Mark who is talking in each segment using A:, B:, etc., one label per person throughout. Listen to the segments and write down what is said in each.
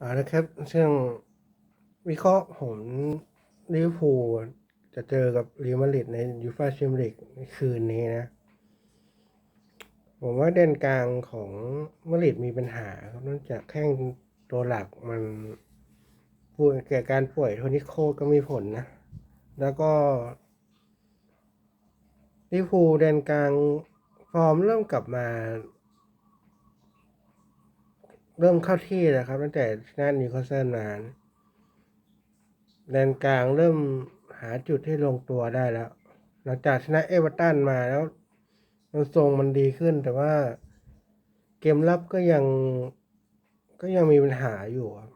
A: อ่านะครับซึ่งวิเคราะห์ผลลิเวอร์พูลจะเจอกับเรียลมาดริดในยูฟ่าแชมเปี้ยนลีกคืนนี้นะ ผมว่าเด่นกลางของมาดริดมีปัญหาครับเนื่องจากแข้งตัวหลักมันป่วยแก่การป่วยโทนิโคก็มีผลนะ แล้วก็ลิเวอร์พูลเด่นกลางฟอร์มเริ่มกลับมา เริ่มเข้าที่แล้วครับ ตั้งแต่ชนะนิวคาสเซิลมานแดนกลางเริ่มหาจุดที่ลงตัวได้แล้ว หลังจากชนะเอเวอร์ตันมาแล้ว มันทรงมันดีขึ้น แต่ว่าเกมรับก็ยังก็ยังมีปัญหาอยู่ครับ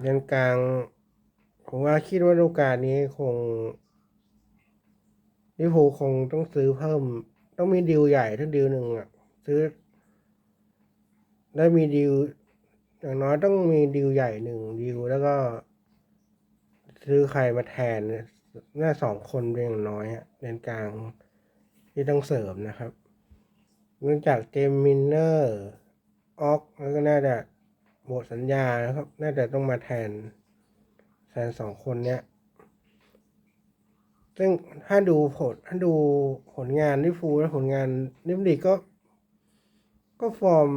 A: แดนกลางผมว่าคิดว่าฤดูกาลนี้คงลิเวอร์พูลคงต้องซื้อเพิ่ม ต้องมีดีลใหญ่ถ้าดีลหนึ่งอะ ซื้อ ได้มีดีลอย่างน้อยต้องมีดีลใหญ่หนึ่งดีลแล้วก็ ซื้อใครมาแทนนี่าสองคนเป็นอย่างน้อยอะเลนกลางที่ต้องเสริมนะครับเนื่องจากเจมมินเนอร์ออกแล้วก็น่าจะหมดสัญญานะครับ น่าจะต้องมาแทนแทนสองคนเนี้ยซึ่งถ้าดูผลถ้าดูผลงานลิเวอร์พูและผลงานลิมลีก็ ก็ฟอร์ม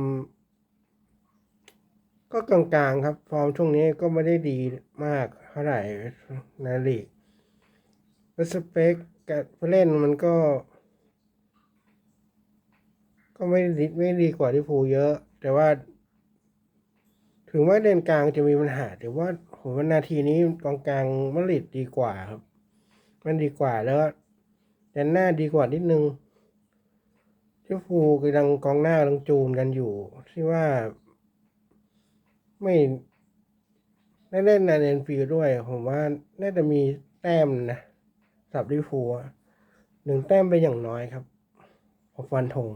A: ก็กลางๆครับ ฟอร์มช่วงนี้ก็ไม่ได้ดีมากเท่าไหร่ในลีกแล้วสเปคกับผู้เล่นมันก็ ก็ไม่ดีไม่ดีกว่าที่พูเยอะ แต่ว่า ถึงว่าเลนกลางจะมีปัญหา แต่ว่าผมว่านาทีนี้กองกลางมาริดดีกว่าครับ มันดีกว่าแล้วแดนหน้าดีกว่านิดนึงที่ฟูกำลังกองหน้ากำลังจูนกันอยู่ที่ว่า ไม่ได้เล่นในเอ็นฟิลด้วย ผมว่าน่าจะมีแต้มนะสับลิฟูหนึ่งแต้มไปอย่างน้อยครับผมฟันธง